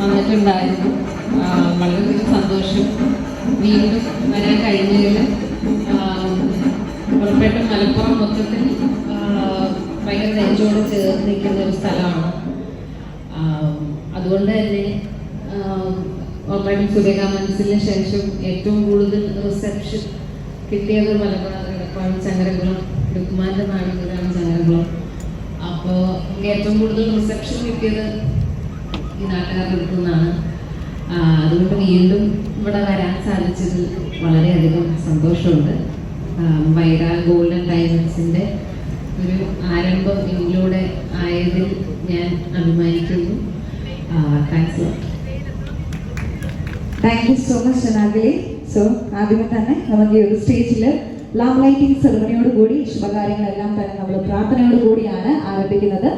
വന്നിട്ടുണ്ടായിരുന്നു. വളരെ സന്തോഷം. വീണ്ടും വരാൻ കഴിഞ്ഞതിൽ ഉറപ്പായിട്ടും മലപ്പുറം മൊത്തത്തിൽ ഭയങ്കര നെഞ്ചോട് ചേർന്ന് നിൽക്കുന്ന ഒരു സ്ഥലമാണ്. അതുകൊണ്ട് തന്നെ ഉറപ്പായിട്ടും സുരേഖ മനസ്സിന് ശേഷം ഏറ്റവും കൂടുതൽ റിസപ്ഷൻ കിട്ടിയത് മലപ്പുറം എടപ്പാടി ചങ്ങരകുളം ഡുക്കുമാന്റെ നാടുകളാണ് ചങ്ങരകുളം. അപ്പോൾ ഏറ്റവും കൂടുതൽ റിസപ്ഷൻ കിട്ടിയത് ഈ നാട്ടുകാരുടെ അടുത്തു നിന്നാണ്. അതുകൊണ്ട് വീണ്ടും ഇവിടെ വരാൻ സാധിച്ചതിൽ വളരെയധികം സന്തോഷമുണ്ട്. വൈറാ ഗോൾഡൻ ഡയമണ്ട്സിന്റെ ഒരു ആരംഭം ഇതിലൂടെ ആയതിൽ ഞാൻ അഭിമാനിക്കുന്നു. Thanks thank you so much അനാഗലി so ആദ്യമേ തന്നെ നമുക്ക് ഈ ഒരു സ്റ്റേജിൽ ലാം ലൈറ്റിംഗ് സെറമണിയോട് കൂടി ശുഭകാര്യങ്ങളെല്ലാം തന്നെ നമ്മൾ പ്രാർത്ഥനയോട് കൂടിയാണ് ആരംഭിക്കുന്നത്